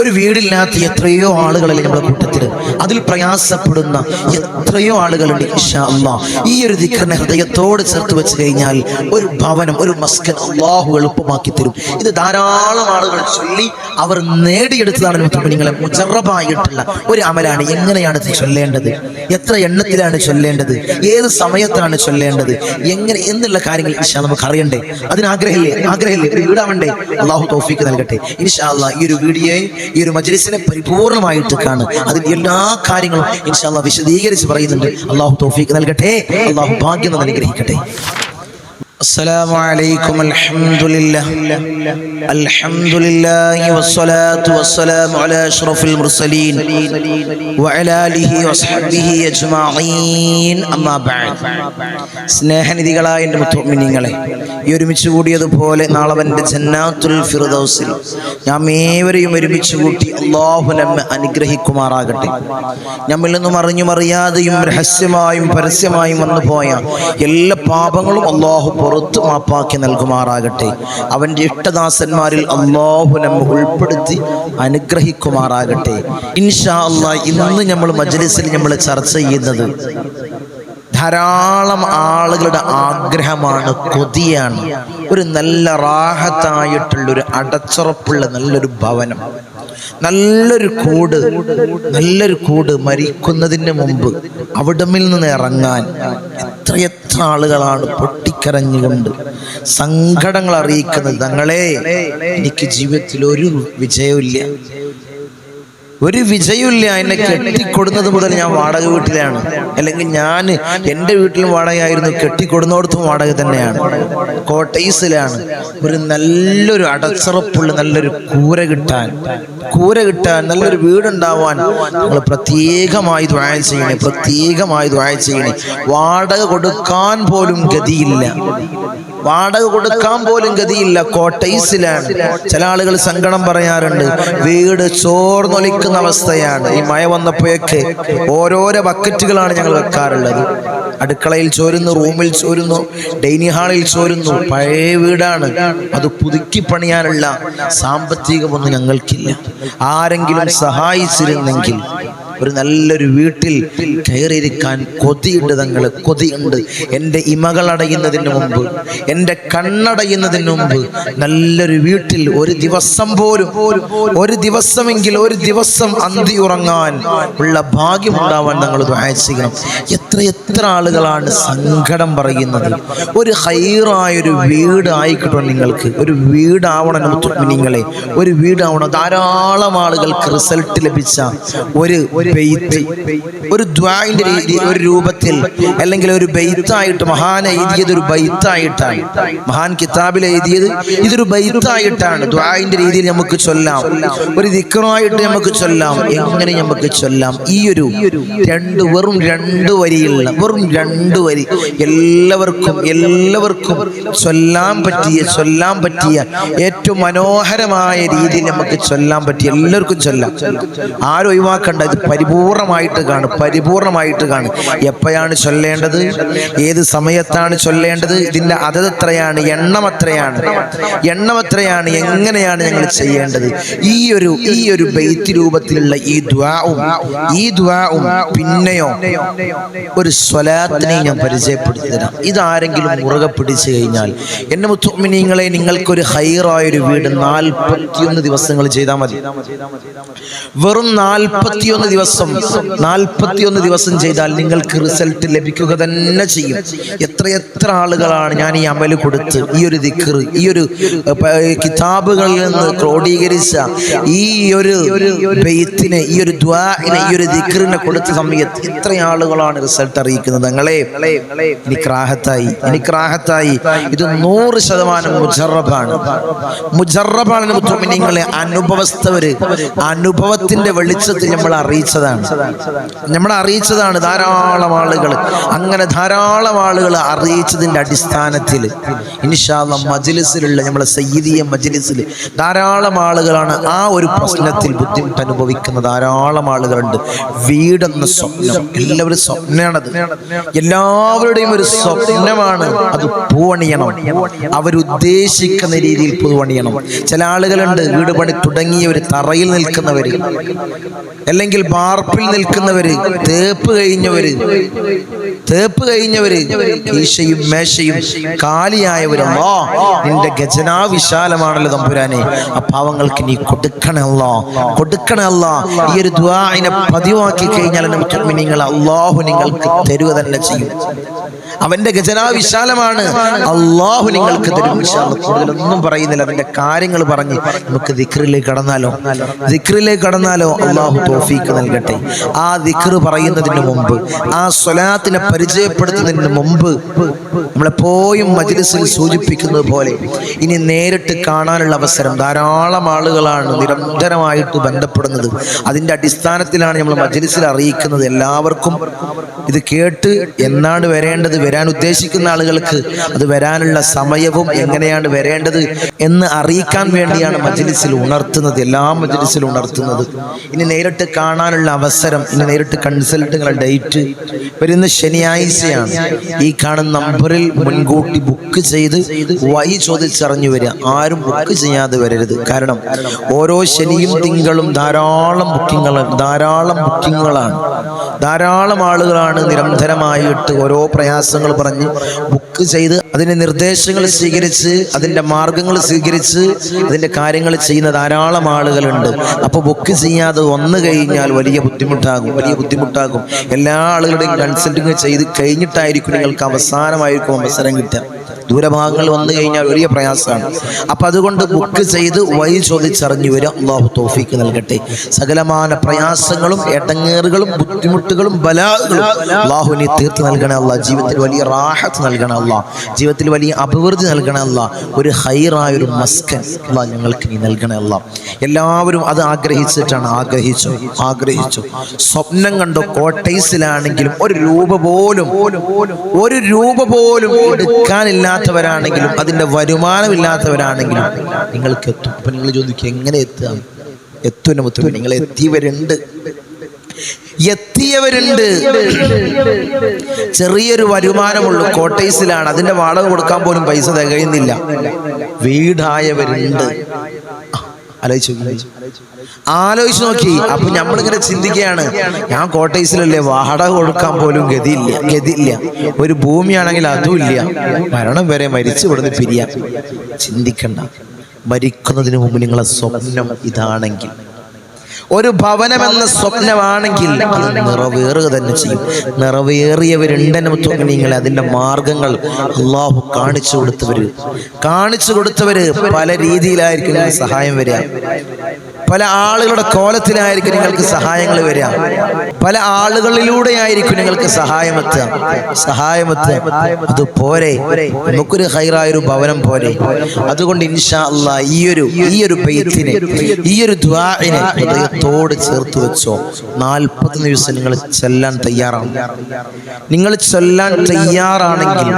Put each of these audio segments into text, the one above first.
ഒരു വീടില്ലാത്ത എത്രയോ ആളുകളല്ലേ നമ്മുടെ കൂട്ടത്തിൽ അതിൽ പ്രയാസപ്പെടുന്ന എത്രയോ ആളുകളുണ്ട് അല്ലാ ഈ ഒരു ദിക്കറിനെ ഹൃദയത്തോട് ചേർത്ത് വെച്ച് കഴിഞ്ഞാൽ ഒരു ഭവനം ഒരു മസ്കൻ അള്ളാഹു എളുപ്പമാക്കി തരും. ഇത് ധാരാളം ആളുകൾ ചൊല്ലി അവർ നേടിയെടുത്തതാണ് നിങ്ങളെ മുജറബായിട്ടുള്ള ഒരു അമലാണ്. എങ്ങനെയാണ് ചൊല്ലേണ്ടത്? എത്ര എണ്ണത്തിലാണ് ചൊല്ലേണ്ടത്? ഏത് സമയത്താണ് ചൊല്ലേണ്ടത്? എങ്ങനെ എന്നുള്ള കാര്യങ്ങൾ ഇഷാ നമുക്ക് അറിയണ്ടേ? അതിന് ആഗ്രഹമില്ലേ? ഒരു വീടാവണ്ടേ? അള്ളാഹു തോഫിക്ക് നൽകട്ടെ. ഇൻഷാ അള്ളാഹ് ഈ ഒരു വീഡിയോയെ ഈ ഒരു മജ്ലിസിനെ പരിപൂർണമായിട്ട് കാണും. അതിന്റെ എല്ലാ കാര്യങ്ങളും ഇൻഷാല്ല വിശദീകരിച്ച് പറയുന്നുണ്ട്. അള്ളാഹു തോഫീക്ക് നൽകട്ടെ. അള്ളാഹു ഭാഗ്യം അനുഗ്രഹിക്കട്ടെ. السلام عليكم الحمد لله الحمد لله والصلاة والسلام على أشرف المرسلين وعلى آله وصحبه أجمعين أما بعد സ്നേഹനിധികളായ എൻ്റെ മുത്തുമിനിങ്ങളെ ഈ ഒരുമിച്ച് കൂടിയതുപോലെ നാളെ എൻ്റെ ജന്നാത്തുൽ ഫിർദൗസിൽ ഞാൻ ഏവരെയും ഒരുമിച്ച് കൂട്ടി അള്ളാഹു നമ്മെ അനുഗ്രഹിക്കുമാറാകട്ടെ നമ്മിൽ നിന്നും അറിഞ്ഞും അറിയാതെയും രഹസ്യമായും പരസ്യമായും വന്നു പോയ എല്ലാ പാപങ്ങളും അള്ളാഹു പുറത്തു മാപ്പാക്കി നൽകുമാറാകട്ടെ. അവന്റെ ഇഷ്ടദാസന്മാരിൽ അള്ളാഹു നമ്മെ ഉൾപ്പെടുത്തി അനുഗ്രഹിക്കുമാറാകട്ടെ. ഇൻഷാ അള്ളാഹ് ഇന്ന് നമ്മൾ മജ്ലിസിൽ നമ്മൾ ചർച്ച ചെയ്യുന്നത് ധാരാളം ആളുകളുടെ ആഗ്രഹമാണ് കൊതിയാണ്. ഒരു നല്ല റാഹത്തായിട്ടുള്ള ഒരു അടച്ചുറപ്പുള്ള നല്ലൊരു ഭവനം. നല്ലൊരു കൂട് നല്ലൊരു കൂട് മരിക്കുന്നതിന് മുമ്പ് അവിടമിൽ നിന്ന് ഇറങ്ങാൻ എത്രയെത്ര ആളുകളാണ് പൊട്ടിക്കരഞ്ഞുകൊണ്ട് സങ്കടങ്ങൾ അറിയിക്കുന്നത്. തങ്ങളെ എനിക്ക് ജീവിതത്തിൽ ഒരു വിജയമില്ല ഒരു വിജയമില്ല എന്നെ കെട്ടിക്കൊടുന്നത് മുതൽ ഞാൻ വാടക വീട്ടിലാണ്. അല്ലെങ്കിൽ ഞാൻ എന്റെ വീട്ടിലും വാടകയായിരുന്നു. കെട്ടിക്കൊടുന്നോടത്തും വാടക തന്നെയാണ്. കോട്ടൈസിലാണ് ഒരു നല്ലൊരു അടച്ചുറപ്പുള്ള നല്ലൊരു കൂര കിട്ടാൻ. കൂര കിട്ടാൻ നല്ലൊരു വീടുണ്ടാവാൻ നമ്മൾ പ്രത്യേകമായി ദ്വായ ചെയ്യണേ പ്രത്യേകമായി ദ്വായ ചെയ്യണേ. വാടക കൊടുക്കാൻ പോലും ഗതിയില്ല. വാടക കൊടുക്കാൻ പോലും ഗതിയില്ല കോട്ടൈസിലാണ് ചില ആളുകൾ സങ്കടം പറയാറുണ്ട് വീട് ചോർന്നൊലിക്കുന്ന അവസ്ഥയാണ്. ഈ മഴ വന്നപ്പോഴൊക്കെ ഓരോരോ ബക്കറ്റുകളാണ് ഞങ്ങൾ വെക്കാറുള്ളത്. അടുക്കളയിൽ ചോരുന്നു റൂമിൽ ചോരുന്നു ഡൈനിങ് ഹാളിൽ ചോരുന്നു. പഴയ വീടാണ്. അത് പുതുക്കി പണിയാനുള്ള സാമ്പത്തികമൊന്നും ഞങ്ങൾക്കില്ല. ആരെങ്കിലും സഹായിച്ചിരുന്നെങ്കിൽ ഒരു നല്ലൊരു വീട്ടിൽ കയറിയിരിക്കാൻ കൊതിയുണ്ട് തങ്ങൾ കൊതിയുണ്ട്. എന്റെ ഇമകളടയുന്നതിന് മുമ്പ് എന്റെ കണ്ണടയുന്നതിന് മുമ്പ് നല്ലൊരു വീട്ടിൽ ഒരു ദിവസം പോലും ഒരു ദിവസമെങ്കിൽ ഒരു ദിവസം അന്തി ഉറങ്ങാൻ ഉള്ള ഭാഗ്യം ഉണ്ടാവാൻ ഞങ്ങൾ ചെയ്യണം. എത്ര എത്ര ആളുകളാണ് സങ്കടം പറയുന്നത്. ഒരു ഹൈറായൊരു വീട് ആയിക്കിട്ടും നിങ്ങൾക്ക്. ഒരു വീടാവണം നിങ്ങളെ ഒരു വീടാവണം. ധാരാളം ആളുകൾക്ക് റിസൾട്ട് ലഭിച്ച ഒരു ബെയ്ത്ത് ഒരു ദ്വായിന്റെ രീതി ഒരു രൂപത്തിൽ അല്ലെങ്കിൽ ഒരു ബെയ്ത്തായിട്ട് മഹാൻ എഴുതിയത് ഒരു ബൈത്തായിട്ടാണ് മഹാൻ കിതാബിൽ എഴുതിയത് ഇതൊരു ബൈത്തായിട്ടാണ് ദ്വായിന്റെ രീതിയിൽ നമുക്ക് ചൊല്ലാം. ഒരു ദിക്കറായിട്ട് നമുക്ക് ചൊല്ലാം. എങ്ങനെ നമുക്ക് ചൊല്ലാം? ഈ ഒരു രണ്ട് വെറും രണ്ട് വരിയുള്ള വെറും രണ്ട് വരി എല്ലാവർക്കും എല്ലാവർക്കും ചൊല്ലാൻ പറ്റിയ ചൊല്ലാൻ പറ്റിയ ഏറ്റവും മനോഹരമായ രീതിയിൽ നമുക്ക് ചൊല്ലാൻ പറ്റിയ എല്ലാവർക്കും ചൊല്ലാം. ആരും ഒഴിവാക്കണ്ട ഇത് പരിപൂർണമായിട്ട് കാണും പരിപൂർണമായിട്ട് കാണും. എപ്പോഴാണ് ചൊല്ലേണ്ടത്? ഏത് സമയത്താണ് ചൊല്ലേണ്ടത്? ഇതിന്റെ അതത് എത്രയാണ്? എണ്ണം എത്രയാണ്? എണ്ണം എത്രയാണ്? എങ്ങനെയാണ് ഞങ്ങൾ ചെയ്യേണ്ടത്? ഈ ഒരു ഈ ഒരു ബെയ്ത്ത് രൂപത്തിലുള്ള ഈ ദ്വാവും ഈ ദ്വാവും പിന്നെയോ ഒരു സ്വലാത്തിനെ ഞാൻ പരിചയപ്പെടുത്തി തരാം ഇതാരെങ്കിലും മുറുകെ പിടിച്ചു കഴിഞ്ഞാൽ എന്റെ മുത്തുമിനിങ്ങളെ നിങ്ങൾക്കൊരു ഹൈറായൊരു വീട് നാൽപ്പത്തിയൊന്ന് ദിവസങ്ങൾ ചെയ്താൽ മതി. വെറും നാൽപ്പത്തിയൊന്ന് ദിവസം നാൽപ്പത്തിയൊന്ന് ദിവസം ചെയ്താൽ നിങ്ങൾക്ക് റിസൾട്ട് ലഭിക്കുക തന്നെ ചെയ്യും. എത്ര എത്ര ആളുകളാണ് ഞാൻ ഈ അമൽ കൊടുത്ത് ഈ ഒരു ദിക്കർ ഈ ഒരു കിതാബുകളിൽ നിന്ന് ക്രോഡീകരിച്ച ഈ ഒരു ബെയ്ത്തിനെ ഈ ഒരു ദ്വാനെ ഈ ഒരു ദിക്കറിനെ കൊടുത്ത സമയത്ത് ഇത്ര ആളുകളാണ് റിസൾട്ട് അറിയിക്കുന്നത്. ഞങ്ങളെ എനിക്ക് റാഹത്തായി എനിക്ക് റാഹത്തായി ഇത് നൂറ് ശതമാനം മുജറബാണ്. മുജറബാണ് നിങ്ങളെ അനുഭവസ്ഥവര് അനുഭവത്തിന്റെ വെളിച്ചത്തിൽ നമ്മൾ അറിയിച്ചു അറിയിച്ചതാണ്. നമ്മളെ അറിയിച്ചതാണ് ധാരാളം ആളുകൾ അങ്ങനെ ധാരാളം ആളുകൾ അറിയിച്ചതിന്റെ അടിസ്ഥാനത്തിൽ ഇൻഷാല്ല മജിലിസിലുള്ള നമ്മളെ സയ്യിദിയ മജിലിസിൽ ധാരാളം ആളുകളാണ് ആ ഒരു പ്രശ്നത്തിൽ ബുദ്ധിമുട്ട് അനുഭവിക്കുന്ന ധാരാളം ആളുകളുണ്ട്. വീടെന്ന സ്വപ്നം എല്ലാവരും സ്വപ്നമാണത് എല്ലാവരുടെയും ഒരു സ്വപ്നമാണ് അത് പൂവണിയണം. അവരുദ്ദേശിക്കുന്ന രീതിയിൽ പൂവണിയണം. ചില ആളുകളുണ്ട് വീട് പണി തുടങ്ങിയ ഒരു തറയിൽ നിൽക്കുന്നവർ അല്ലെങ്കിൽ ബാർപ്പിൽ നിൽക്കുന്നവര് തേപ്പ് കഴിഞ്ഞവര് തേപ്പ് കഴിഞ്ഞവര് ഈശയും മേശയും കാലിയായവരല്ലോ നിന്റെ ഗജനാ വിശാലമാണല്ലോ തമ്പുരാനെ. ആ പാവങ്ങൾക്ക് നീ കൊടുക്കണല്ലോ കൊടുക്കണല്ലോ ഈ ഒരു ദ്വാനെ പതിവാക്കി കഴിഞ്ഞാൽ നമുക്ക് നിങ്ങൾ അള്ളാഹു നിങ്ങൾക്ക് തരുക തന്നെ ചെയ്യും. അവന്റെ ഖജനാ വിശാലമാണ് അള്ളാഹു നിങ്ങൾക്ക് തരും. കൂടുതലൊന്നും പറയുന്നില്ല. അവന്റെ കാര്യങ്ങൾ പറഞ്ഞ് നമുക്ക് ദിക്റിലേക്ക് കടന്നാലോ? ദിക്റിലേക്ക് കടന്നാലോ? അള്ളാഹു തോഫീക്ക് നൽകട്ടെ ആ ദിക്ർ പറയുന്നതിന് മുമ്പ് ആ സ്വലാത്തിനെ പരിചയപ്പെടുത്തുന്നതിന് മുമ്പ് നമ്മളെപ്പോഴും മജ്ലിസിൽ സൂചിപ്പിക്കുന്നത് പോലെ ഇനി നേരിട്ട് കാണാനുള്ള അവസരം ധാരാളം ആളുകളാണ് നിരന്തരമായിട്ട് ബന്ധപ്പെടുന്നത്. അതിന്റെ അടിസ്ഥാനത്തിലാണ് നമ്മൾ മജ്ലിസിൽ അറിയിക്കുന്നത് എല്ലാവർക്കും. ഇത് കേട്ട് എന്നാണ് വരേണ്ടത്? വരാൻ ഉദ്ദേശിക്കുന്ന ആളുകൾക്ക് അത് വരാനുള്ള സമയവും എങ്ങനെയാണ് വരേണ്ടത് എന്ന് അറിയിക്കാൻ വേണ്ടിയാണ് മജ്ലിസിൽ ഉണർത്തുന്നത് എല്ലാ മജ്ലിസിലും ഉണർത്തുന്നത്. ഇനി നേരിട്ട് കാണാനുള്ള അവസരം ഇനി നേരിട്ട് കൺസൾട്ടുകളുടെ ഡേറ്റ്. വരുന്ന ശനിയാഴ്ചയാണ്. ഈ കാണുന്ന നമ്പറിൽ മുൻകൂട്ടി ബുക്ക് ചെയ്ത് വഴി ചോദിച്ചറിഞ്ഞു വരിക. ആരും ബുക്ക് ചെയ്യാതെ വരരുത്. കാരണം ഓരോ ശനിയും തിങ്കളും ധാരാളം ബുക്കിങ്ങുകളാണ് ധാരാളം ബുക്കിങ്ങുകളാണ്. ധാരാളം ആളുകളാണ് നിരന്തരമായിട്ട് ഓരോ പ്രയാസങ്ങൾ പറഞ്ഞ് ബുക്ക് ചെയ്ത് അതിന്റെ നിർദ്ദേശങ്ങൾ സ്വീകരിച്ച് അതിന്റെ മാർഗങ്ങൾ സ്വീകരിച്ച് അതിന്റെ കാര്യങ്ങൾ ചെയ്യുന്ന ധാരാളം ആളുകളുണ്ട്. അപ്പോൾ ബുക്ക് ചെയ്യാതെ വന്നു കഴിഞ്ഞാൽ വലിയ ബുദ്ധിമുട്ടാകും വലിയ ബുദ്ധിമുട്ടാകും. എല്ലാ ആളുകളുടെയും കൺസൾട്ടിങ് ചെയ്ത് കഴിഞ്ഞിട്ടായിരിക്കും നിങ്ങൾക്ക് അവസാനമായിരിക്കും അവസരം കിട്ടുക. ദൂരഭാഗങ്ങൾ വന്നു കഴിഞ്ഞാൽ വലിയ പ്രയാസമാണ്. അപ്പം അതുകൊണ്ട് ബുക്ക് ചെയ്ത് വഴി ചോദിച്ചറിഞ്ഞു വരിക. അള്ളാഹു തോഫിക്ക് നൽകട്ടെ. സകലമാന പ്രയാസങ്ങളും എടങ്ങേറുകളും ബുദ്ധിമുട്ടുകളും ബലാകളും അള്ളാഹുവിനെ തീർത്ത് നൽകണ അല്ല. ജീവിതത്തിൽ വലിയ റാഹത്ത് നൽകണ അല്ല. ജീവിതത്തിൽ വലിയ അഭിവൃദ്ധി നൽകണ അല്ല. ഒരു ഹൈറായ ഒരു മസ്കൻ അല്ല ഞങ്ങൾക്ക് നീ നൽകണ അല്ല. എല്ലാവരും അത് ആഗ്രഹിച്ചിട്ടാണ്. ആഗ്രഹിച്ചു ആഗ്രഹിച്ചു. സ്വപ്നം കണ്ടോ? കോട്ടൈസിലാണെങ്കിലും ഒരു രൂപ പോലും ഒരു രൂപ പോലും എടുക്കാനില്ലാത്തവരാണെങ്കിലും അതിന്റെ വരുമാനമില്ലാത്തവരാണെങ്കിലും നിങ്ങൾക്ക് എത്തും അപ്പം നിങ്ങൾ ചോദിക്കും എങ്ങനെ എത്തുക? എത്തുന്ന മുത്തു നിങ്ങൾ എത്തിയവരുണ്ട്. എത്തിയവരുണ്ട്. ചെറിയൊരു വരുമാനമുള്ളൂ. കോട്ടേഴ്സിലാണ്. അതിന്റെ വാടക കൊടുക്കാൻ പോലും പൈസ തികയുന്നില്ല. വീടായവരുണ്ട്. ആലോചിച്ചു. ആലോചിച്ച് നോക്കി. അപ്പൊ നമ്മളിങ്ങനെ ചിന്തിക്കുകയാണ്. ഞാൻ കോട്ടേഴ്സിലല്ലേ വാടക കൊടുക്കാൻ പോലും ഗതിയില്ല. ഗതിയില്ല. ഒരു ഭൂമിയാണെങ്കിൽ അതും ഇല്ല. മരണം വരെ മരിച്ചു കൊടുത്ത് പിരിയാ. ചിന്തിക്കണ്ട. മരിക്കുന്നതിന് മുമ്പ് നിങ്ങളെ സ്വപ്നം ഇതാണെങ്കിൽ. ഒരു ഭവനമെന്ന സ്വപ്നമാണെങ്കിൽ അത് നിറവേറുക തന്നെ ചെയ്യും. നിറവേറിയവരുണ്ടെന്ന് നിങ്ങൾ അതിന്റെ മാർഗങ്ങൾ അള്ളാഹു കാണിച്ചു കൊടുത്തവര്. കാണിച്ചു കൊടുത്തവര് പല രീതിയിലായിരിക്കും സഹായം വരിക. പല ആളുകളുടെ കോലത്തിലായിരിക്കും നിങ്ങൾക്ക് സഹായങ്ങൾ വരിക. പല ആളുകളിലൂടെ ആയിരിക്കും നിങ്ങൾക്ക് സഹായമെത്തുക സഹായമെത്തുക അത് പോരെ. നമുക്കൊരു ഹൈറായൊരു ഭവനം പോരെ അതുകൊണ്ട് ഇൻഷാ അല്ല ഈ ഒരു ഈ ഒരു പെയ്ത്തിനെ ഈ ഒരു ദ്വാഇനെ ഹൃദയത്തോട് ചേർത്ത് വെച്ചോ. നാൽപ്പത് ദിവസം നിങ്ങൾ ചെല്ലാൻ തയ്യാറാണ്. നിങ്ങൾ ചൊല്ലാൻ തയ്യാറാണെങ്കിൽ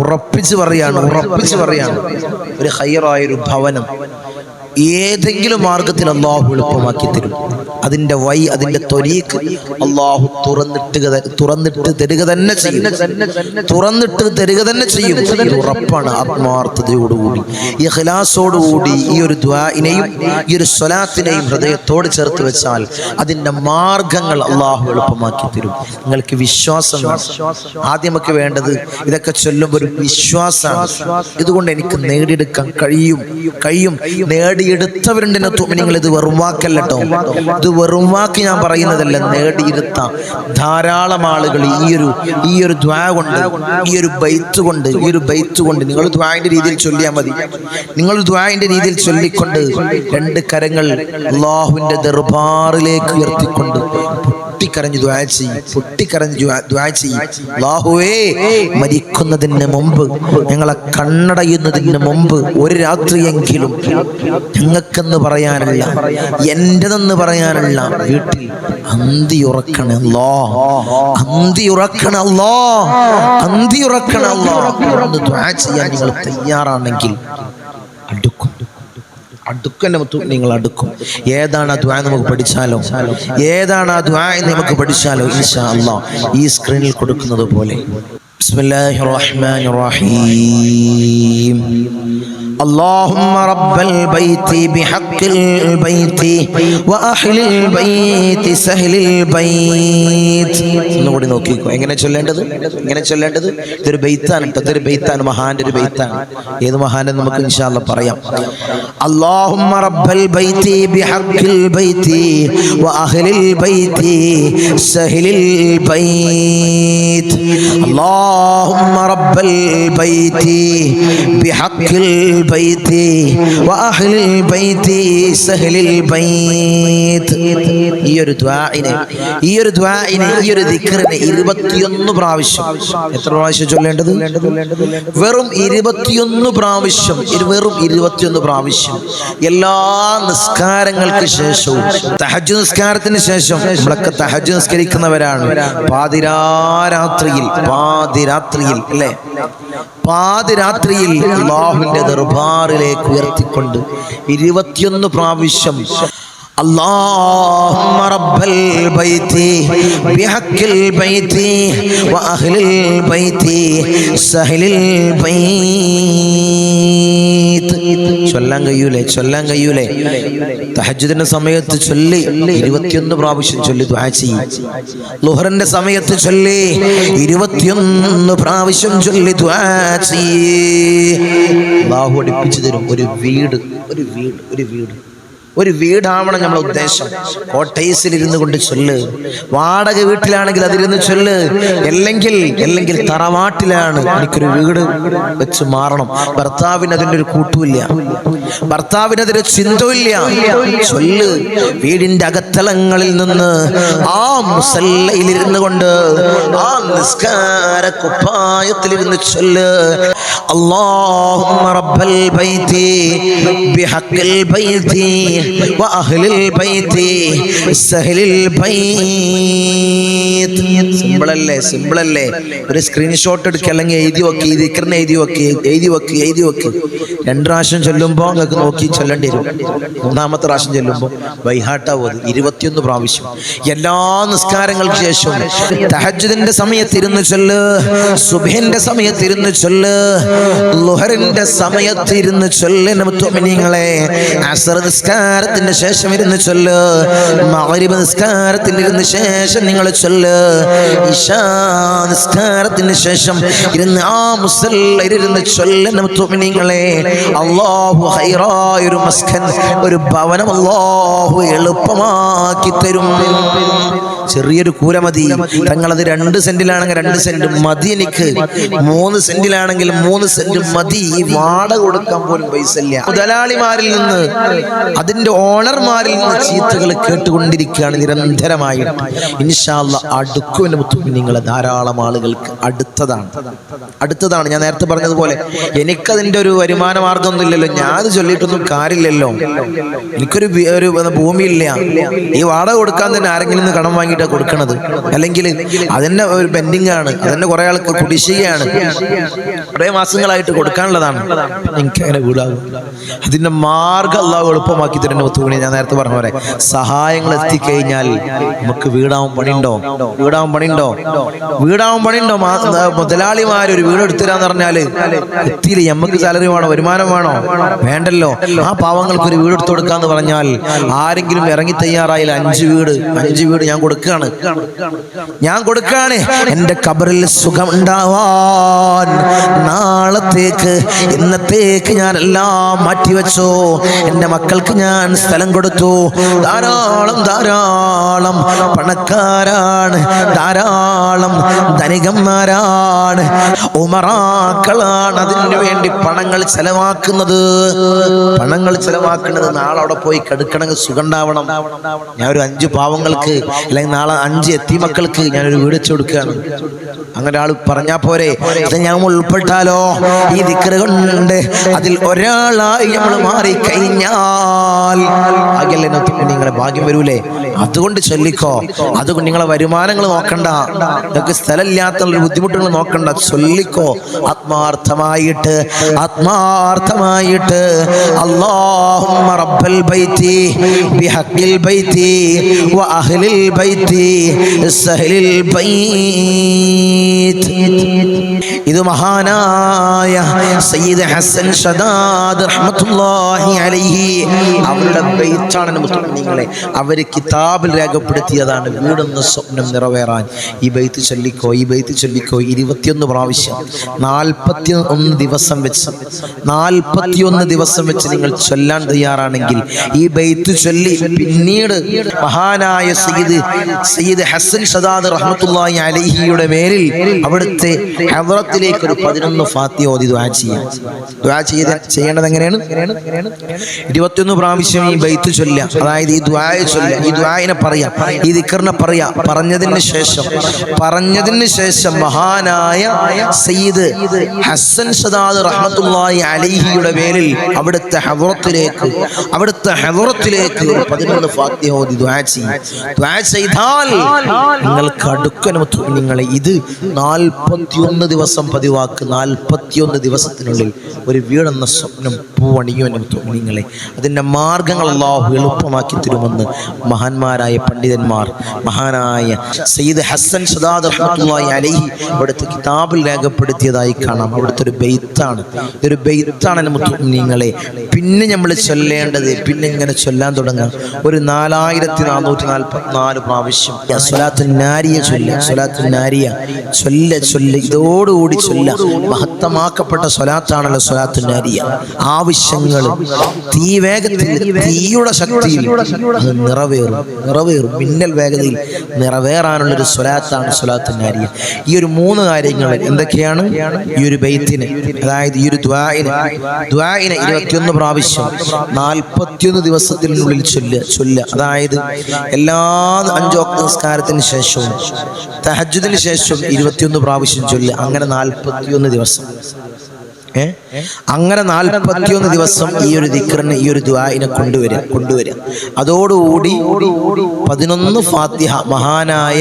ഉറപ്പിച്ച് പറയാണ് ഉറപ്പിച്ച് പറയാണ്. ഒരു ഹൈറായൊരു ഭവനം. ഏതെങ്കിലും മാർഗത്തിൽ അള്ളാഹു എളുപ്പമാക്കി തരും. അതിന്റെ വൈ അതിന്റെ തൊലീക്ക് അള്ളാഹു തുറന്നിട്ട് തുറന്നിട്ട് തരിക തന്നെ ചെയ്യും. തുറന്നിട്ട് തരിക തന്നെ ചെയ്യും. ഉറപ്പാണ് ആത്മാർത്ഥതയോടുകൂടി. ഈ ഹിലാസോടുകൂടി ഈ ഒരു ദ്വാനെയും ഈ ഒരു സ്വലാത്തിനെയും ഹൃദയത്തോട് ചേർത്ത് വെച്ചാൽ അതിന്റെ മാർഗങ്ങൾ അള്ളാഹു എളുപ്പമാക്കി തരും. നിങ്ങൾക്ക് വിശ്വാസം. ആദ്യമൊക്കെ വേണ്ടത് ഇതൊക്കെ ചൊല്ലുമ്പോൾ ഒരു വിശ്വാസമാണ്. ഇതുകൊണ്ട് എനിക്ക് നേടിയെടുക്കാൻ കഴിയും. കഴിയും. നേടിയെടുത്തവരുണ്ട് നിങ്ങൾ ഇത് വെറും വാക്കല്ല ഇത് വെറും വാക്ക് ഞാൻ പറയുന്നതല്ല നേടിയെടുത്ത ധാരാളം ആളുകൾ ഈ ഒരു ഈ ഒരു ദ്വാ കൊണ്ട് ഈ ഒരു ബൈത്ത് കൊണ്ട് ഈ ഒരു ബൈത്ത് കൊണ്ട് നിങ്ങൾ ദ്വായന്റെ രീതിയിൽ ചൊല്ലിയാൽ മതി. നിങ്ങൾ ദ്വായന്റെ രീതിയിൽ ചൊല്ലിക്കൊണ്ട് രണ്ട് കരങ്ങൾ അള്ളാഹുവിന്റെ ദർബാറിലേക്ക് ഉയർത്തിക്കൊണ്ട് പൊട്ടിക്കരഞ്ഞ് ദ്വാ ചെയ്യും പൊട്ടിക്കരഞ്ഞു ദ്വാ- ചെയ്യും. അല്ലാഹുവേ മരിക്കുന്നതിന് മുമ്പ് ഞങ്ങളെ കണ്ണടയുന്നതിന് മുമ്പ് ഒരു രാത്രിയെങ്കിലും ഞങ്ങൾക്കെന്ന് പറയാനല്ല എന്റെതെന്ന് പറയാനല്ല വീട്ടിൽ അന്തി ഉറക്കണല്ലോ അന്തി ഉറക്കണല്ലോ അന്തി ഉറക്കണല്ലോ ദ്വാ ചെയ്യാൻ നിങ്ങൾ തയ്യാറാണെങ്കിൽ അടുക്കന്നെ മുത്തു നിങ്ങൾ അടുക്കും. ഏതാണ് ആ ദ്വാ നമുക്ക് പഠിച്ചാലോ? ഏതാണ് ആ ദ്വാ എന്ന് നമുക്ക് പഠിച്ചാലോ? ഇൻഷാ അള്ളാ ഈ സ്ക്രീനിൽ കൊടുക്കുന്നത് പോലെ. ബിസ്മില്ലാഹിർ റഹ്മാനിർ റഹീം. اللهم رب البيت بحق البيت وأهل البيت سهل البيت ഒന്നുകൂടി നോക്കിക്കോ എങ്ങനെ ചൊല്ലേണ്ടത് എങ്ങനെ ചൊല്ലേണ്ടത് ഇതൊരു ബെയ്ത്താണ് കേട്ടോ ഇതൊരു ബെയ്ത്താണ് മഹാന്റെ ഒരു ബെയ്ത്താണ് ഏത് മഹാനെ നമുക്ക് ഇൻഷാല്ല പറയാം اللهم رب البيت بحق البيت وأهل البيت سهل البيت اللهم رب البيت بحق البيت وأهل البيت سهل البيت ഈ ഒരു ദ്വാഇനെ ഈ ഒരു ദ്വാഇനെ ഈ ഒരു ദിക്റിനെ ഇരുപത്തിയൊന്ന് പ്രാവശ്യം എത്ര പ്രാവശ്യം ചൊല്ലേണ്ടത് വെറും ഇരുപത്തിയൊന്ന് പ്രാവശ്യം ഇരു- വെറും ഇരുപത്തിയൊന്ന് പ്രാവശ്യം എല്ലാ നിസ്കാരങ്ങൾക്ക് ശേഷവും തഹജ് നിസ്കാരത്തിന് ശേഷം നമ്മളൊക്കെ തഹജ് നിസ്കരിക്കുന്നവരാണ് പാതിരാരാത്രിയിൽ പാതിരാത്രിയിൽ അല്ലേ പാതിരാത്രിയിൽ അള്ളാഹുവിന്റെ ദർബാറിലേക്ക് ഉയർത്തിക്കൊണ്ട് ഇരുപത്തിയൊന്ന് പ്രാവശ്യം اللهم رب البيت بحق البيت وأهل البيت سهل البيت ചൊല്ലാൻ കഴിയൂലേ ചൊല്ലാൻ കഴിയൂലേ? തഹജുദിന്റെ സമയത്ത് ചൊല്ലി ഇരുപത്തിയൊന്ന് പ്രാവശ്യം ചൊല്ലി ദ്വാ ലുഹറിന്റെ സമയത്ത് ചൊല്ലി ഇരുപത്തിയൊന്ന് പ്രാവശ്യം ചൊല്ലി ദ്വാ അള്ളാഹു അടുപ്പിച്ചു തരും ഒരു വീട് ഒരു വീട് ഒരു വീട്. ഒരു വീടാവണം നമ്മളെ ഉദ്ദേശം. കോട്ടേഴ്സിൽ ഇരുന്നു കൊണ്ട് ചൊല്ല്. വാടക വീട്ടിലാണെങ്കിൽ അതിരുന്ന് ചൊല്ല്. അല്ലെങ്കിൽ അല്ലെങ്കിൽ തറവാട്ടിലാണ് എനിക്കൊരു വീട് വെച്ച് മാറണം. ഭർത്താവിന് അതിന്റെ ഒരു കൂട്ടുമില്ല. ഭർത്താവിന് അതിന് ചിന്തയില്ല ചൊല്ല്. വീടിന്റെ അകത്തലങ്ങളിൽ നിന്ന് ആ മുസല്ലയിലിരുന്നു കൊണ്ട് ആ നിസ്കാര കുപ്പായത്തിലിരുന്ന് ചൊല്ല്. اللهم رب البيت بحق البيت وأهل البيت سهل البيت സിമ്പിൾ അല്ലേ സിമ്പിൾ അല്ലേ ഒരു സ്ക്രീൻഷോട്ട് എടുക്കുക അല്ലെങ്കിൽ എഴുതി വെക്ക് ഈ ദിക്കറിനെ എഴുതി വെക്ക് എഴുതി വെക്ക് എഴുതി വെക്ക് രണ്ട് പ്രാവശ്യം ചൊല്ലുമ്പോൾ നിങ്ങൾക്ക് നോക്കി ചൊല്ലേണ്ടി വരും മൂന്നാമത്തെ പ്രാവശ്യം ചൊല്ലുമ്പോൾ വൈഹാട്ടാവും ഇരുപത്തിയൊന്ന് പ്രാവശ്യം എല്ലാ നിസ്കാരങ്ങൾക്ക് ശേഷം തഹജുദിന്റെ സമയത്ത് ഇരുന്ന് ചൊല്ല് സുബഹിന്റെ സമയത്ത് ഇരുന്ന് ചൊല്ല് ലുഹറിന്റെ സമയത്ത് ഇരുന്ന് ചൊല്ല് നിങ്ങളെ അസർ നിസ്കാരത്തിന്റെ ശേഷം ഇരുന്ന് ചൊല്ല്. മഗ്രിബ് നിസ്കാരത്തിന് ഇരുന്ന് ശേഷം നിങ്ങൾ ചൊല്ല്. ഇശാ നിസ്കാരത്തിന് ശേഷം ഇരുന്ന് ആ മുസല്ലയിരുന്ന് ചൊല്ല് നിങ്ങളെ അള്ളാഹു ഹൈറായ ഒരു മസ്കൻ ഒരു ഭവനം അള്ളാഹു എളുപ്പമാക്കി തരും. ചെറിയൊരു കൂര മതി. തങ്ങളത് രണ്ട് സെന്റിലാണെങ്കിൽ രണ്ട് സെന്റ് മതി എനിക്ക്. മൂന്ന് സെന്റിലാണെങ്കിൽ മൂന്ന് സെന്റ് മതി. ഈ വാടക കൊടുക്കാൻ പോലും പൈസ ഇല്ല മുതലാളിമാരിൽ നിന്ന് അതിന്റെ ഓണർമാരിൽ നിന്ന് ചീത്തകൾ കേട്ടുകൊണ്ടിരിക്കുകയാണ് നിരന്തരമായി. ഇൻഷാല്ല അടുക്കുവിന്റെ മുത്തും നിങ്ങളെ ധാരാളം ആളുകൾക്ക് അടുത്തതാണ്. അടുത്തതാണ്. ഞാൻ നേരത്തെ പറഞ്ഞതുപോലെ എനിക്കതിന്റെ ഒരു വരുമാന മാർഗമൊന്നും ഇല്ലല്ലോ ഞാൻ അത് ചൊല്ലിയിട്ടൊന്നും കാര്യമില്ലല്ലോ. എനിക്കൊരു ഒരു ഭൂമിയില്ല. ഈ വാടക കൊടുക്കാൻ തന്നെ ആരെങ്കിലും കടം കടം വാങ്ങിയിട്ടാണ് കൊടുക്കണത്. അല്ലെങ്കിൽ അതിന്റെ ഒരു പെൻഡിങ് ആണ് അതിന്റെ കുറെ ആൾക്ക് കുടിശ്ശികയാണ് കുറെ മാസങ്ങളായിട്ട് കൊടുക്കാനുള്ളതാണ്. എനിക്ക് അങ്ങനെ വീടാകും അതിന്റെ മാർഗം അള്ളാഹു എളുപ്പമാക്കി തരുന്ന മുത്തുമണി ഞാൻ നേരത്തെ പറഞ്ഞ പോലെ സഹായങ്ങൾ എത്തിക്കഴിഞ്ഞാൽ നമുക്ക് വീടാവും പണിയുണ്ടോ? വീടാവും പണിയുണ്ടോ? വീടാവും പണിയുണ്ടോ? മുതലാളിമാരൊരു മുതലാളിമാർ ഒരു വീട് എടുത്തരാന്ന് പറഞ്ഞാൽ എത്തിയില്ല? നമുക്ക് സാലറി വേണോ? വരുമാനം വേണോ? വേണ്ടല്ലോ. ആ പാവങ്ങൾക്ക് ഒരു വീട് എടുത്തു കൊടുക്കാന്ന് പറഞ്ഞാൽ ആരെങ്കിലും ഇറങ്ങി തയ്യാറായില്ല അഞ്ച് വീട് അഞ്ച് വീട് ഞാൻ കൊടുക്കുകയാണ് ഞാൻ കൊടുക്കുകയാണ് എന്റെ കബറിൽ സുഖം ഉണ്ടാവാൻ നാളത്തേക്ക് ഇന്നത്തേക്ക് ഞാൻ എല്ലാം മാറ്റിവെച്ചു. എന്റെ മക്കൾക്ക് ഞാൻ സ്ഥലം കൊടുത്തു. ധാരാളം ധാരാളം പണക്കാരാണ്. ധാരാളം ധനികന്മാരാണ്. ഉമറാക്കളാണ് അതിനു വേണ്ടി പണങ്ങൾ ചെലവാക്കുന്നത്. പണങ്ങൾ ചെലവാക്കുന്നത് നാളെ അവിടെ പോയി കെടുക്കണമെങ്കിൽ സുഖം ഉണ്ടാവണം ഞാൻ ഒരു അഞ്ച് പാവങ്ങൾക്ക് അല്ലെങ്കിൽ നാളെ അഞ്ച് എത്തി മക്കൾക്ക് ഞാനൊരു വീട് വെച്ച് കൊടുക്കുകയാണ്. അങ്ങനെ ആൾ പറഞ്ഞാ പോരെ ഇത് ഞാൻ ഉൾപ്പെട്ടാലോ? ഈ ദിക്കറുകളുണ്ട് അതിൽ ഒരാളായി നമ്മൾ മാറി കഴിഞ്ഞാൽ ആകെല്ലാം നിങ്ങളെ ഭാഗ്യം വരൂലേ? അതുകൊണ്ട് ചൊല്ലിക്കോ. അതുകൊണ്ട് നിങ്ങളെ വരുമാനങ്ങൾ നോക്കണ്ട. നിങ്ങൾക്ക് സ്ഥലമില്ലാത്ത ബുദ്ധിമുട്ടുകൾ നോക്കണ്ട. ചൊല്ലിക്കോ. ആത്മാർത്ഥമായിട്ട് ആത്മാർത്ഥമായിട്ട്. അല്ലാഹുമ്മ റബ്ബൽ ബൈത്തി ബിഹഖിൽ ബൈത്തി വഅഹ്ലിൽ ബൈത്തി സഹ്ലിൽ ബൈത്ത് ഇത് മഹാനായ സയ്യിദ് ഹസൻ ഷദാദ് റഹ്മത്തുള്ളാഹി അലൈഹി. അവരുടെ ബൈത്താണ് നിങ്ങളെ അവർ കിതാബിൽ രേഖപ്പെടുത്തിയതാണ് വീടെന്ന സ്വപ്നം നിറവേറാൻ. ഈ ബൈത്ത് ചൊല്ലിക്കോ ഈ ബൈത്ത് ചൊല്ലിക്കോ ഇരുപത്തിയൊന്ന് പ്രാവശ്യം. നാൽപ്പത്തി ഒന്ന് ദിവസം വെച്ച് നാൽപ്പത്തിയൊന്ന് ദിവസം വെച്ച് നിങ്ങൾ ചൊല്ലാൻ തയ്യാറാണെങ്കിൽ ഈ ബൈത്ത് ചൊല്ലി പിന്നീട് മഹാനായ സയ്യിദ് സയ്യിദ് ഹസൻ ഷദാദ് റഹ്മത്തുള്ളാഹി അലൈഹിയുടെ മേലിൽ അവിടുത്തെ ഹദ്റത്തിലേക്ക് ഒരു പതിനൊന്ന് ഫാത്തിയ ഓതി ദ്വാ ചെയ്യാം. ദുആ ചെയ്ത് ചെയ്യേണ്ടത് എങ്ങനെയാണ്? ഇരുപത്തിയൊന്ന് പ്രാവശ്യം ഈ ബൈത്ത് ചൊല്ല അതായത് ഈ ദ്വായ ചൊല്ല ഈ ദ്വായനെ പറയാം ഈ ദിക്കറിനെ പറയാം പറഞ്ഞതിന് ശേഷം പറഞ്ഞതിന് ശേഷം മഹാനായ സയ്യിദ് ഹസൻ സദാദ് റഹ്മത്തുള്ളാഹി അലൈഹിയുടെ പേരിൽ അവിടുത്തെ ഹവറത്തിലേക്ക് അവിടുത്തെ ഹവറത്തിലേക്ക് പതിനൊന്ന് ഫാത്തിഹ ഓതി ദ്വാ ചെയ്യും. ദ്വാ ചെയ്താൽ നിങ്ങൾക്ക് അടുക്കനും നിങ്ങളെ ഇത് നാൽപ്പത്തിയൊന്ന് ദിവസം പതിവാക്ക് നാൽപ്പത്തിയൊന്ന് ദിവസത്തിനുള്ളിൽ ഒരു വീടെന്ന സ്വപ്നം പൂവണിയുമെന്ന് നിങ്ങളെ അതിന്റെ മാർഗങ്ങൾ അള്ളാഹു എളുപ്പമാക്കി തരുമെന്ന് മഹാന്മാരായ പണ്ഡിതന്മാർ മഹാനായ സയ്യിദ് ഹസൻ സദാദ് റഹ്മത്തുള്ളാഹി അലൈഹി അവിടുത്തെ കിതാബിൽ രേഖപ്പെടുത്തിയതായി കാണാം. അവിടുത്തെ ഒരു ബെയ്ത്താണ്. ഇതൊരു ബെയ്ത്താണ് നിങ്ങളെ പിന്നെ നമ്മൾ ചൊല്ലേണ്ടത് പിന്നെ ഇങ്ങനെ ചൊല്ലാൻ തുടങ്ങാം. ഒരു നാലായിരത്തി നാനൂറ്റി നാൽപ്പത്തി നാല് പ്രാവശ്യം സ്വലാത്തു നാരിയ ചൊല്ല സ്വലാത്തു നാരിയ. ചൊല്ല ചൊല്ല. ഇതോടുകൂടി ചൊല്ല മഹത്തമാക്കപ്പെട്ട സ്വലാത്താണല്ലോ സ്വലാത്തു നാരിയ. ആവശ്യങ്ങൾ തീ വേഗത്തിൽ തീയുടെ ശക്തിയിൽ അത് നിറവേറും നിറവേറും മിന്നൽ വേഗതയിൽ നിറവേറാനുള്ള ഒരു സ്വലാത്താണ് സ്വലാത്തു നാരിയ. ഈ ഒരു മൂന്ന് കാര്യങ്ങൾ എന്തൊക്കെയാണ്? ഈ ഒരു ബെയ്ത്തിന് അതായത് ഈ ഒരു ദ്വായിന് ദ്വായിന് ഇരുപത്തിയൊന്ന് പ്രാവശ്യം നാൽപ്പത്തിയൊന്ന് ദിവസത്തിനുള്ളിൽ ചൊല്ല ചൊല്ല. അതായത് എല്ലാ അഞ്ചോ നിസ്കാരത്തിന് ശേഷവും തഹജുദിന് ശേഷം ഇരുപത്തിയൊന്ന് പ്രാവശ്യം ചൊല്ല. അങ്ങനെ നാൽപ്പത്തിയൊന്ന് ദിവസം. അങ്ങനെ നാൽപ്പത്തിയൊന്ന് ദിവസം ഈ ഒരു ദിക്കറിന് ഈ ഒരു ദ്വായിനെ കൊണ്ടുവരിക കൊണ്ടുവരിക അതോടുകൂടി പതിനൊന്ന് ഫാത്തിഹ മഹാനായ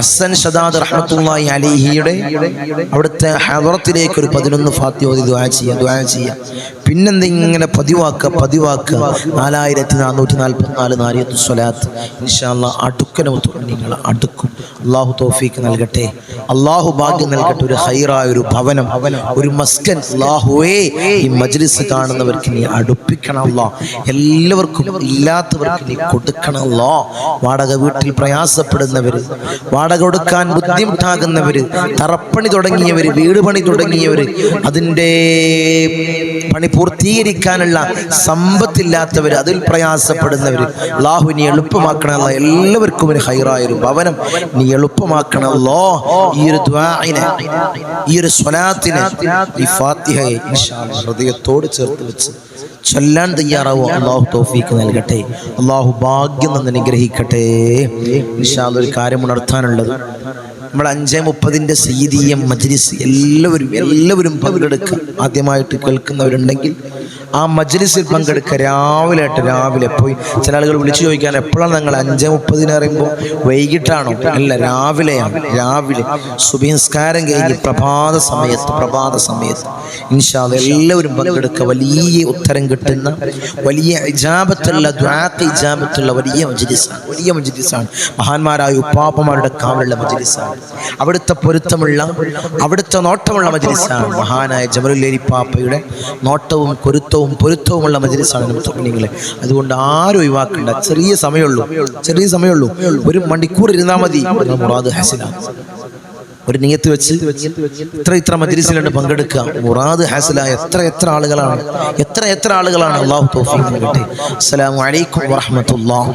അസൻ ഷദാദ് റഹ്മത്തുള്ളാഹി അലിഹിയുടെ അവിടുത്തെ ഹദറത്തിലേക്ക് ഒരു പതിനൊന്ന് ഫാത്തിഹ ഓതി ദ്വാ ചെയ്യുക ദ്വാ ചെയ്യുക പിന്നെന്തിങ്ങനെ പതിവാക്കുക പതിവാക്കുക നാലായിരത്തി നാനൂറ്റി നാൽപ്പത്തി നാല് നാരിയത്ത് സ്വലാത്ത്. ഇൻഷാല്ല അടുക്കനൊത്തു നിങ്ങൾ അടുക്കും. അള്ളാഹു തോഫീക്ക് നൽകട്ടെ. അള്ളാഹു ഭാഗ്യം നൽകട്ടെ. ഒരു ഹൈറായ ഒരു ഭവനം ഒരു മസ്കൻ അള്ളാഹുവേ ഈ മജ്ലിസ് കാണുന്നവർക്ക് നീ അടുപ്പിക്കണമല്ലോ. എല്ലാവർക്കും ഇല്ലാത്തവർക്ക് നീ കൊടുക്കണമല്ലോ. വാടക വീട്ടിൽ പ്രയാസപ്പെടുന്നവര് വാടക കൊടുക്കാൻ ബുദ്ധിമുട്ടാകുന്നവര് തറപ്പണി തുടങ്ങിയവര് വീട് പണി തുടങ്ങിയവർ അതിന്റെ പണി പൂർത്തീകരിക്കാനുള്ള സമ്പത്തില്ലാത്തവർ അതിൽ പ്രയാസപ്പെടുന്നവർ അള്ളാഹു നീ എളുപ്പമാക്കണമല്ലോ എല്ലാവർക്കും ഒരു ഹൈറായൊരു ഭവനം നീ എളുപ്പമാക്കണ എളുപ്പമാക്കണമല്ലോ. ഈ ഒരു ഈ ഒരു സ്വലാത്തിനെ ഈ ഫാത്തിഹയെ ഹൃദയത്തോട് ചേർത്ത് വെച്ച് ചൊല്ലാൻ തയ്യാറാവോ. അള്ളാഹു തോഫീക്ക് നൽകട്ടെ. അള്ളാഹു ഭാഗ്യം നിന്ന് അനുഗ്രഹിക്കട്ടെ. ഒരു കാര്യം ഉണർത്താനുള്ളത് നമ്മൾ അഞ്ചേ മുപ്പതിന്റെ സീതീയം മജ്ലിസ് എല്ലാവരും എല്ലാവരും പങ്കെടുക്കുക. ആദ്യമായിട്ട് കേൾക്കുന്നവരുണ്ടെങ്കിൽ ആ മജ്ലിസിൽ പങ്കെടുക്കുക രാവിലെ ആയിട്ട് രാവിലെ പോയി. ചില ആളുകൾ വിളിച്ചു ചോദിക്കാൻ എപ്പോഴാണ് നിങ്ങൾ അഞ്ചേ മുപ്പതിന് അറിയുമ്പോൾ വൈകിട്ടാണോ? അല്ല രാവിലെയാണ്. രാവിലെ സുഭിസ്കാരം കഴിഞ്ഞ് പ്രഭാത സമയത്ത് പ്രഭാത സമയത്ത് ഇൻഷാ എല്ലാവരും പങ്കെടുക്കുക വലിയ ഉത്തരം കിട്ടുന്ന വലിയ ഇജാബത്തുള്ള ദ്വാക്ക് ഇജാബത്തുള്ള വലിയ മജ്ലിസാണ്. വലിയ മജ്ലിസാണ്. മഹാന്മാരായ ഉപ്പാപ്പമാരുടെ കാവലുള്ള മജ്ലിസാണ്. അവിടുത്തെ പൊരുത്തമുള്ള അവിടുത്തെ നോട്ടമുള്ള മജ്ലിസാണ് മഹാനായ ജമലുല്ലേരി പാപ്പയുടെ നോട്ടവും കൊരുത്തവും പൊരുത്തവുമുള്ള മജിലിസാണ് മുത്തമിനിങ്ങളെ അതുകൊണ്ട് ആരും ഒഴിവാക്കണ്ട. ചെറിയ സമയമുള്ളൂ. ചെറിയ സമയമുള്ളൂ. ഒരു മണിക്കൂർ ഇരുന്നാൽ മതി. മുറാദ് ഹസന. ഒരു നിയത്ത് വെച്ച് ഇത്ര ഇത്ര മജിലിസിലുണ്ട് പങ്കെടുക്കുക. മുറാദ് ഹാസിലായ എത്ര എത്ര ആളുകളാണ്. എത്ര എത്ര ആളുകളാണ് അള്ളാഹു നൽകട്ടെ. അസ്സലാമു അലൈക്കും വറഹ്മത്തുള്ളാഹി.